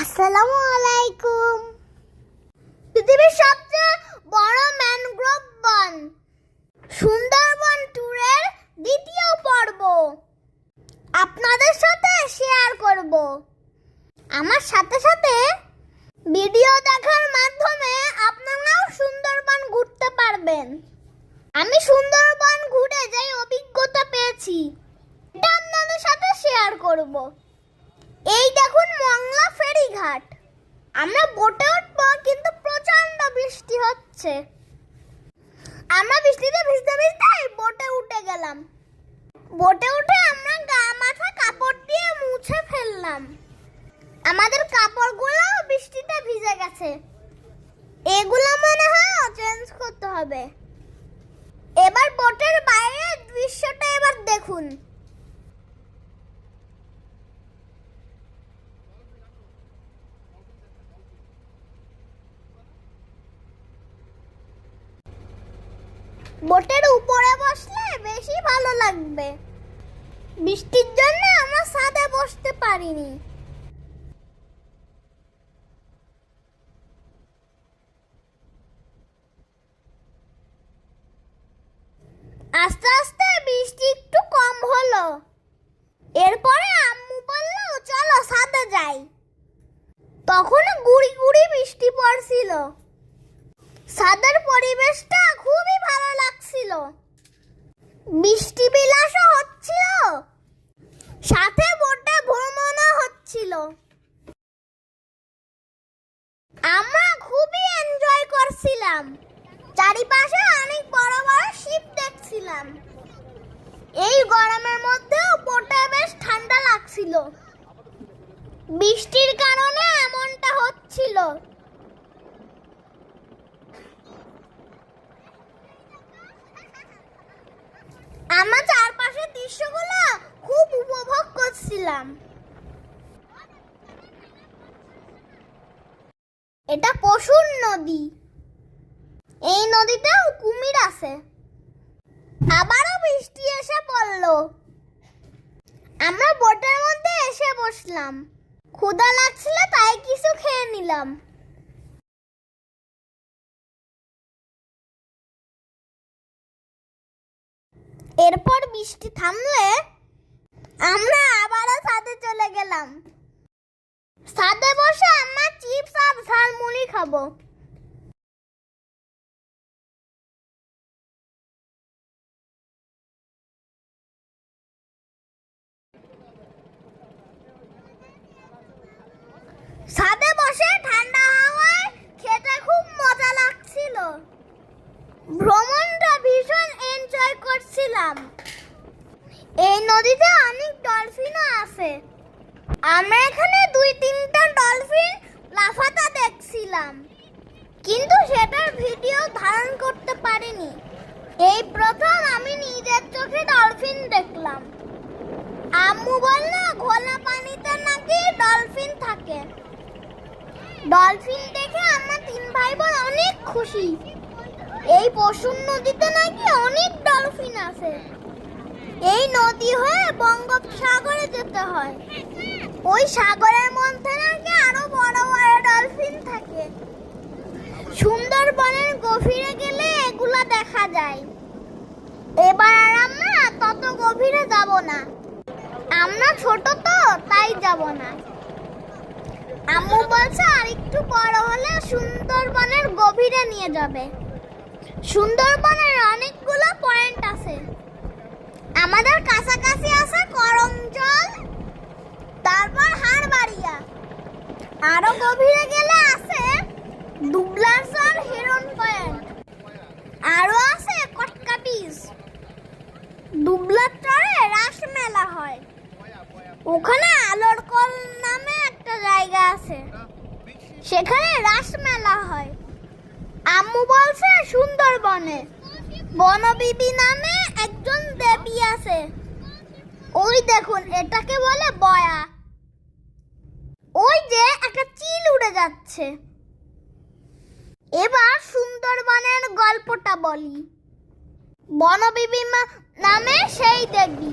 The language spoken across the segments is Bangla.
আসসালামু আলাইকুম। পৃথিবীর সবচেয়ে বড় ম্যানগ্রোভ বন। সুন্দরবন ট্যুরের দ্বিতীয় পর্ব। আপনাদের সাথে শেয়ার করব। আমার সাথে সাথে ভিডিও দেখার মাধ্যমে আপনারাও সুন্দরবন ঘুরতে পারবেন। আমি সুন্দরবন ঘুরে যাই অভিজ্ঞতা পেয়েছি, এটা আপনাদের সাথে শেয়ার করব। এই দেখুন মংলা ফেরিঘাট। আমরা বোটে উঠবো, কিন্তু প্রচণ্ড বৃষ্টি হচ্ছে। আমরা বৃষ্টিতে ভিজতে ভিজতে বোটে উঠে গেলাম। বোটে উঠে আমরা গা মাথা কাপড় দিয়ে মুছে ফেললাম। আমাদের কাপড়গুলো বৃষ্টিতে ভিজে গেছে। এগুলো মনে হয় চেঞ্জ করতে হবে। এবার বোটের বাইরের দৃশ্যটা এবার দেখুন। বোটের উপরে বসলে বেশি ভালো লাগবে। বৃষ্টির জন্য আমরা ছাদে বসতে পারিনি। আস্তে আস্তে বৃষ্টি একটু কম হলো। এরপরে আম্মু বলল, চলো ছাদে যাই। তখন গুড়ি গুড়ি বৃষ্টি পড়ছিল। ছাদের পরিবেশটা খুবই ভালো লাগছিল। বৃষ্টি বিলাসও হচ্ছিল। সাথে বোটে ভ্রমণও হচ্ছিল। আমরা খুবই এনজয় করছিলাম। চারিপাশে অনেক বড় বড় শিপ দেখছিলাম। এই গরমের মধ্যেও বোটে বেশ ঠান্ডা লাগছিল। বৃষ্টির কারণে এমনটা হচ্ছিল আমরা চারপাশের দৃশ্যগুলো খুব উপভোগ করছিলাম। এটা পশুর নদী। এই নদীতেও কুমির আছে। আবারও বৃষ্টি এসে পড়ল। আমরা বোটের মধ্যে এসে বসলাম। ক্ষুধা লাগছিল তাই কিছু খেয়ে নিলাম। এরপর বৃষ্টি থামলে আমরা আবারও সাথে চলে গেলাম। ছাদে বসে আমরা চিপস আর ঝালমুড়ি খাব। ছাদে বসে ঠান্ডা হাওয়ায় খেতে খুব মজা লাগছিল। ভ্রমণটা ভীষণ এনজয় করছিলাম। এই নদীতে অনেক ডলফিনও আছে। আমরা এখানে দুই তিনটা ডলফিন লাফাতা দেখছিলাম। কিন্তু সেটার ভিডিও ধারণ করতে পারিনি। এই প্রথম আমি নিজের চোখে ডলফিন দেখলাম। আম্মু বলল, ঘোলা পানিতে নাকি ডলফিন থাকে? ডলফিন দেখে আমার তিন ভাই বোন অনেক খুশি। এই পশুর নদীতে নাকি অনেক ডলফিন আছে। এই নদী হয়ে বঙ্গোপসাগরে যেতে হয়। ওই সাগরের মধ্যে নাকি আরও বড় বড় ডলফিন থাকে। সুন্দরবনের গভীরে গেলে এগুলা দেখা যায়। এবার আর আমরা তত গভীরে যাব না। আমরা ছোট তো, তাই যাব না। আম্মু বলছে আর একটু বড় হলে সুন্দরবনের গভীরে নিয়ে যাবে। সুন্দরবনের অনেকগুলো পয়েন্ট আছে। আমাদের কাছাকাছি আছে করমজল, তারপর হাড়বাড়িয়া। আরও গভীরে গেলে আছে দুবলারচর হিরন পয়েন্ট। আরও আছে কটকা বিচ দুবলার চরে রাস মেলা হয়। ওখানে আলোর কল নামে একটা জায়গা আছে। সেখানে রাস মেলা হয়। আম্মু বলছে সুন্দরবনে। বনবিবি নামে একজন দেবী আছে। ওই দেখুন, এটাকে বলে বয়া। ওই যে একটা চিল উড়ে যাচ্ছে। এবার সুন্দরবনের গল্পটা বলি। বনবিবি নামে সেই দেবী।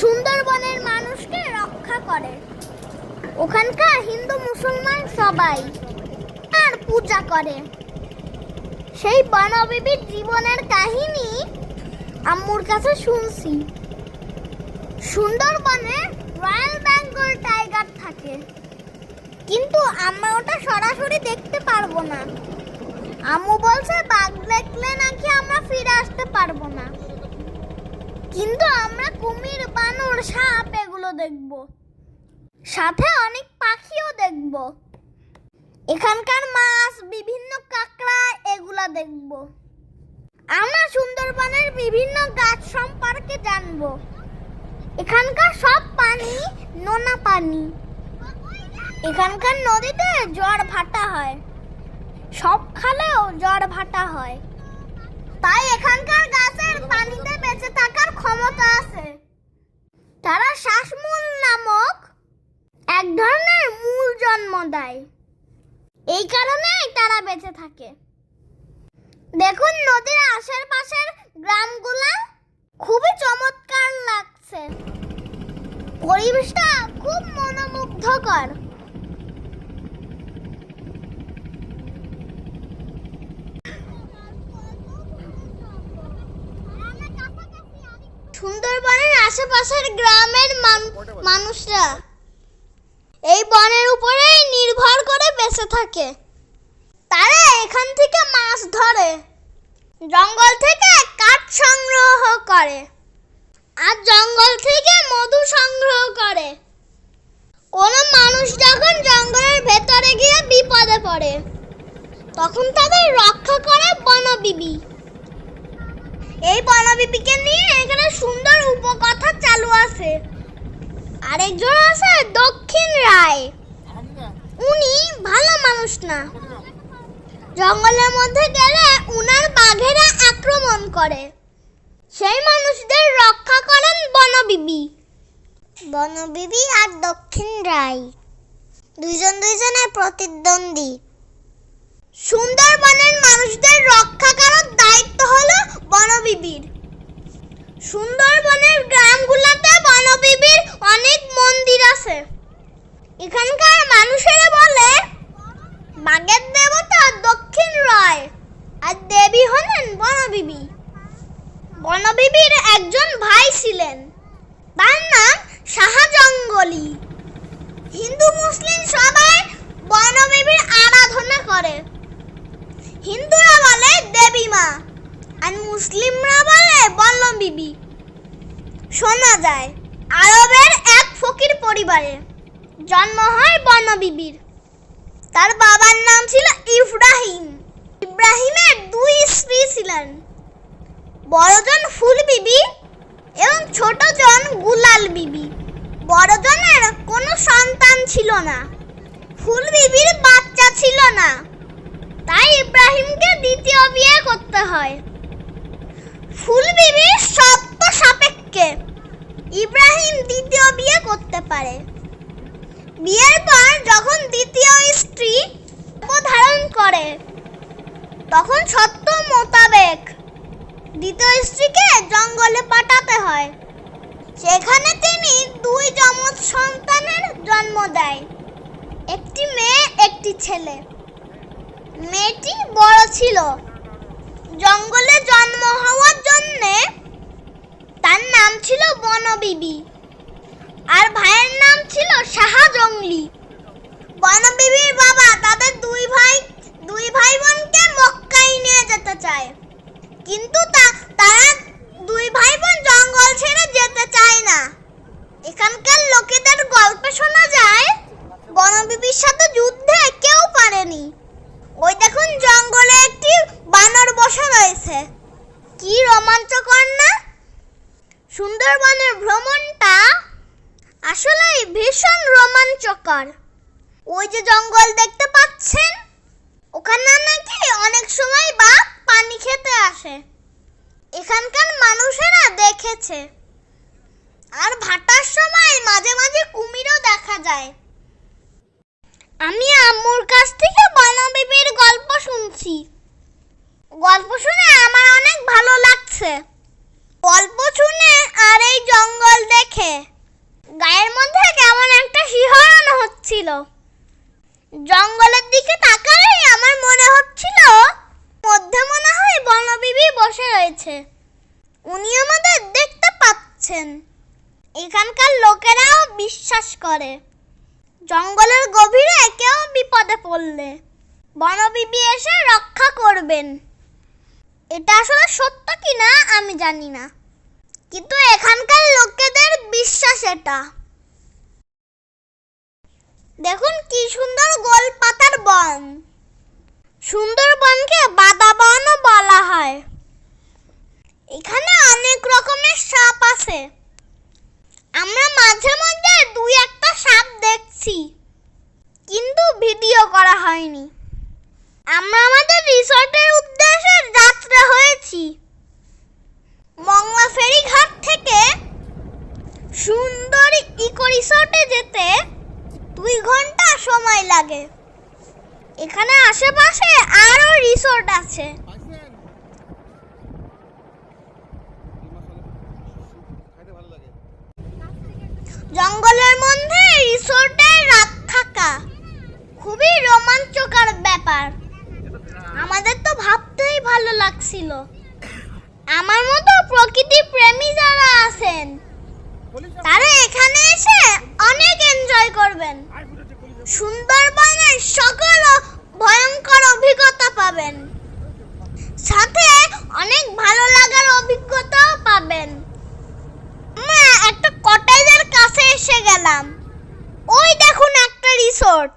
সুন্দরবনের মানুষকে রক্ষা করে। ওখানকার হিন্দু মুসলমান সবাই আর পূজা করে। সেই বনবিবির জীবনের কাহিনী আম্মুর কাছে শুনছি। সুন্দরবনে রয়্যাল বেঙ্গল টাইগার থাকে। কিন্তু আমরা ওটা সরাসরি দেখতে পারব না। আম্মু বলছে, বাঘ দেখলে নাকি আমরা ফিরে আসতে পারব না? কিন্তু আমরা কুমির, বানর, সাপ এগুলো দেখব। সাথে অনেক পাখিও দেখব। এখানকার মাছ, বিভিন্ন কাঁকড়া এগুলা দেখব। আমরা সুন্দরবনের বিভিন্ন গাছ সম্পর্কে জানব। এখানকার সব পানি নোনা পানি। এখানকার নদীতে জ্বর ভাটা হয়। সব খালেও জ্বর ভাটা হয়। তাই এখানকার গাছের পানিতে বেঁচে থাকার ক্ষমতা আছে। তারা শ্বাসমূল নামক এক ধরনের মূল জন্ম দেয়। এই কারণেই তারা বেঁচে থাকে। দেখুন নদীর আশেপাশের গ্রামগুলা খুবই চমৎকার লাগছে। পরিবেশটা খুব মনোমুগ্ধকর। সুন্দরবনের আশেপাশের গ্রামের মানুষরা এই বনের উপরেই নির্ভর করে বেঁচে থাকে। তারা এখান থেকে মাছ ধরে, জঙ্গল থেকে কাঠ সংগ্রহ করে আর জঙ্গল থেকে মধু সংগ্রহ করে। কোনো মানুষ যখন জঙ্গলের ভেতরে গিয়ে বিপদে পড়ে, তখন তাদের রক্ষা করে বনবিবি। এই বনবিবিকে নিয়ে এখানে সুন্দর উপকথা চালু আছে। আরেকজন আছে, দক্ষিণ রায়। উনি ভালো মানুষ না। জঙ্গলের মধ্যে গেলে উনার বাঘেরা আক্রমণ করে। সেই মানুষদের রক্ষা করেন বনবিবি। বনবিবি আর দক্ষিণ রায়। দুইজন দুইজনের প্রতিদ্বন্দ্বী। সুন্দরবনের মানুষদের রক্ষা করার দায়িত্ব হলো বনবিবির। সুন্দরবনের গ্রামগুলোতে মন্দির আছে। এখানকার মানুষেরা বলে, বাঘের দেবতা দক্ষিণ রায় আর দেবী হলেন বনবিবি। বনবিবির একজন ভাই ছিলেন। তার নাম শাহজঙ্গলি। হিন্দু, মুসলিম সবাই বনবিবির আরাধনা করে। হিন্দুরা বলে দেবী মা আর মুসলিমরা বলে বল্লবিবি শোনা যায়, আরবের এক ফকির পরিবারে। জন্ম হয় বনবিবির। তার বাবার নাম ছিল ইব্রাহিম। ইব্রাহিমের দুই স্ত্রী ছিলেন। বড়জন ফুল বিবি এবং ছোটজন গুলাল বিবি। বড়জনের কোনো সন্তান ছিল না। ফুল বিবির বাচ্চা ছিল না। তাই ইব্রাহিমকে দ্বিতীয় বিয়ে করতে হয়। ফুল বিবি শর্ত সাপেক্ষে ইব্রাহিম দ্বিতীয় বিয়ে পারে। বিয়ের পর যখন দ্বিতীয় স্ত্রী ধারণ করে, তখন সত্য মোতাবেক দ্বিতীয় স্ত্রীকে জঙ্গলে পাঠাতে হয়। সেখানে তিনি দুই যমজ সন্তানের জন্ম দেয়, একটি মেয়ে, একটি ছেলে। মেয়েটি বড় ছিল। জঙ্গলে জন্ম হওয়ার জন্যে তার নাম ছিল বনবিবি। আর ভাইয়ের নাম ছিল সাহা জঙ্গলি বনবিবির বাবা তাদের দুই ভাই দুই ভাই বোনকে মক্কায় নিয়ে যেতে চায় কিন্তু তা- তারা দুই ভাই বোন জঙ্গল ছেড়ে যেতে চায় না এখানকার লোকেদের গল্পে শোনা যায় বনবিবির সাথে যুদ্ধে কেউ পারেনি ওই দেখুন জঙ্গলে একটি বানর বসা রয়েছে কি রোমাঞ্চকর না সুন্দরবনের ভ্রমণটা আসলেই ভীষণ রোমাঞ্চকর ওই যে জঙ্গল দেখতে পাচ্ছেন? ওখানে নাকি অনেক সময় বাঘ পানি খেতে আসে। এখানকার মানুষেরা দেখেছে। আর ভাটার সময় মাঝে মাঝে কুমিরও দেখা যায়। আমি আম্মুর কাছ থেকে বনবিবির গল্প শুনছি। গল্প শুনে আমার অনেক ভালো লাগছে। গল্প শুনে আর এই জঙ্গল দেখে গায়ের মধ্যে কেমন একটা শিহরণ হচ্ছিল। জঙ্গলের দিকে তাকালেই আমার মনে হচ্ছিল, মধ্যে মনে হয় বনবিবি বসে রয়েছে। উনি আমাদের দেখতে পাচ্ছেন। এখানকার লোকেরাও বিশ্বাস করে। জঙ্গলের গভীরে কেউ বিপদে পড়লে বনবিবি এসে রক্ষা করবেন। এটা আসলে সত্য কিনা আমি জানি না। কিন্তু এখানকার লোকেদের বিশ্বাস এটা। দেখুন কি সুন্দর গোল পাতার বন। সুন্দরবনকে বাদা বনও বলা হয়। এখানে অনেক রকমের সাপ আছে। আমরা মাঝে মধ্যে দুই একটা সাপ দেখছি, কিন্তু ভিডিও করা হয়নি। আমরা আমাদের রিসর্টের উদ্দেশ্যে যাত্রা হয়েছি। মংলা ফেরিঘাট থেকে সুন্দরী ইকো রিসর্টে যেতে দুই ঘণ্টা সময় লাগে। এখানে আশেপাশে আরও রিসোর্ট আছে। জঙ্গলের মধ্যে রিসোর্টে রাত থাকা খুবই রোমাঞ্চকর ব্যাপার। আমাদের তো ভাবতেই ভালো লাগছিল। আমার মতো প্রকৃতি প্রেমী যারা আছেন তারা এখানে এসে অনেক এনজয় করবেন। সুন্দরবনের সকল ভয়ঙ্কর অভিজ্ঞতা পাবেন। সাথে অনেক ভালো লাগার অভিজ্ঞতাও পাবেন। আমরা একটা কটেজের কাছে এসে গেলাম। ওই দেখুন একটা রিসোর্ট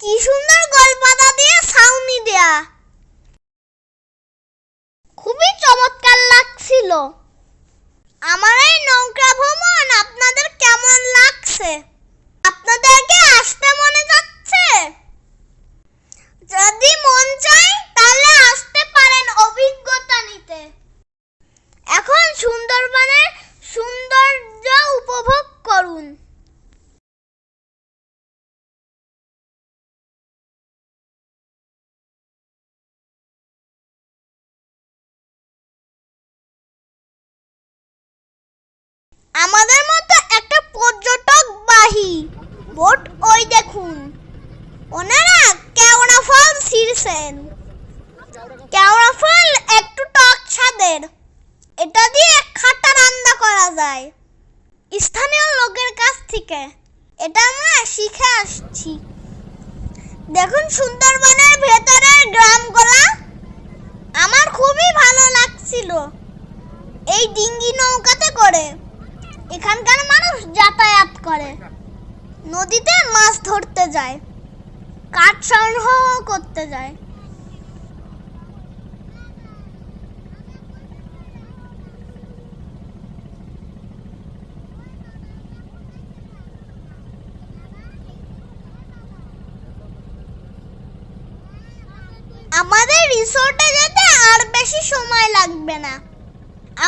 কি সুন্দর গলপাতা দিয়ে ছাউনি দেয়া। খুবই চমৎকার লাগছিল। আমার এই নৌকা ভ্রমণ আপনাদের কেমন লাগছে? আপনাদেরকে আসতে মনে যাচ্ছে? যদি মন চায়, তাহলে আসতে পারেন অভিজ্ঞতা নিতে। এখন সুন্দরবনের সৌন্দর্য উপভোগ করুন। আমাদের মতো একটা পর্যটক বাহী। বোট, ওই দেখুন। ওনারা কেওড়া ফল ছিঁড়ছেন। কেওড়া ফল একটু টক স্বাদের। এটা দিয়ে খাটা রান্না করা যায়। স্থানীয় লোকের কাছ থেকে। এটা আমরা শিখে আসছি। দেখুন সুন্দরবনের ভেতরের গ্রামগুলা। আমার খুবই ভালো লাগছিল। এই ডিঙ্গি নৌকাতে করে। এখানকার মানুষ যাতায়াত করে। নদীতে মাছ ধরতে যায়, কাঠ সংগ্রহ করতে যায়। আমাদের রিসোর্টে যেতে আর বেশি সময় লাগবে না।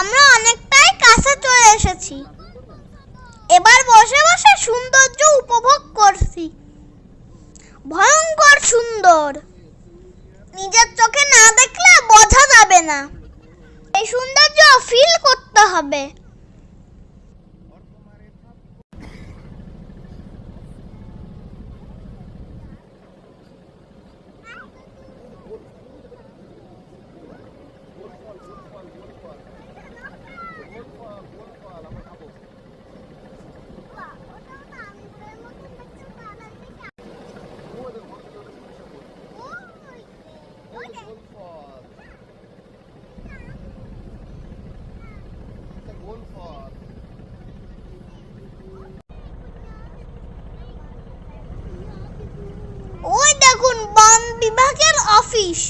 আমরা অনেকটাই কাছে চলে এসেছি। এবার বসে বসে সৌন্দর্য উপভোগ করছি। ভয়ঙ্কর সুন্দর। নিজের চোখে না দেখলে বোঝা যাবে না। এই সৌন্দর্য ফিল করতে হবে গোল ফল ওই দেখুন বন বিভাগের অফিস।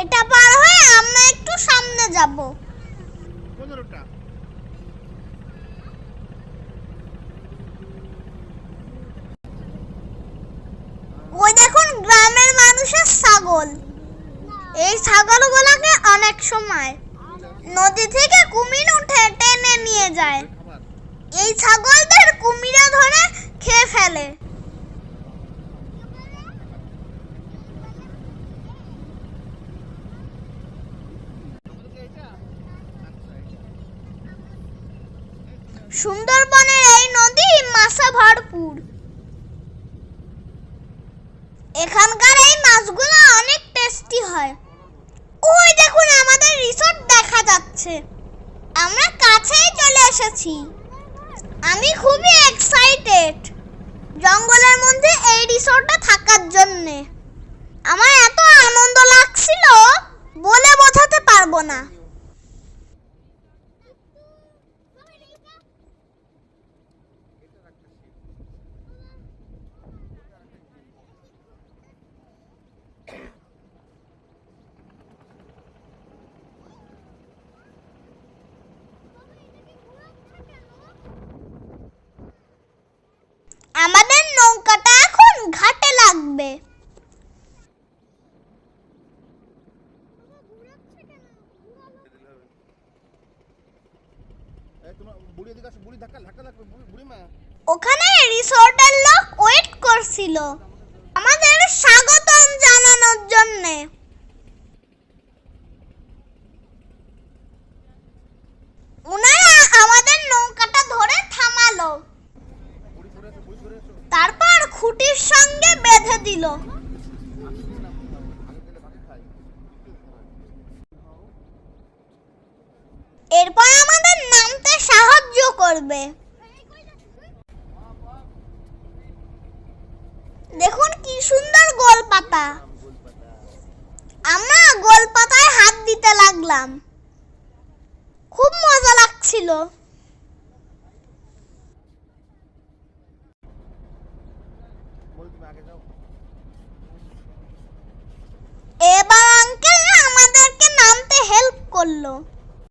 এটা পার হয়ে আমরা একটু সামনে যাব। ওই দেখুন গ্রামের মানুষের ছাগল। এই ছাগলগুলোকে অনেক সময় নদী থেকে কুমির উঠে টেনে নিয়ে যায়। এই ছাগলদের কুমিরা ধরে খেয়ে ফেলে। সুন্দরবনের এই নদী মাছে ভরপুর। এখানকার এই মাছগুলো অনেক টেস্টি হয়। ওই দেখুন, আমাদের রিসোর্ট দেখা যাচ্ছে। আমরা কাছেই চলে এসেছি। আমি খুবই এক্সাইটেড জঙ্গলের মধ্যে এই রিসোর্টে থাকার জন্যে। আমার এত আনন্দ লাগছিল বলে বোঝাতে পারব না আমাদের নৌকাটা এখন ঘাটে লাগবে এই তোমার বুড়ি এদিকে আসো বুড়ি ধাক্কা ধাক্কা লাগবে বুড়ি বুড়ি মা ওখানে রিসোর্টের লোক ওয়েট করছিল। আমাদের স্বাগতম জানানোর জন্য। ওনারা আমাদের নৌকাটা ধরে থামালো। তারপর খুঁটির সঙ্গে বেঁধে দিল। এরপর আমাদের নামতে সাহায্য করবে। দেখুন কি সুন্দর গোল পাতা আমরা গোল পাতায় হাত দিতে লাগলাম। খুব মজা লাগছিল। এবার আঙ্কেল আমাদেরকে নামতে হেল্প করল।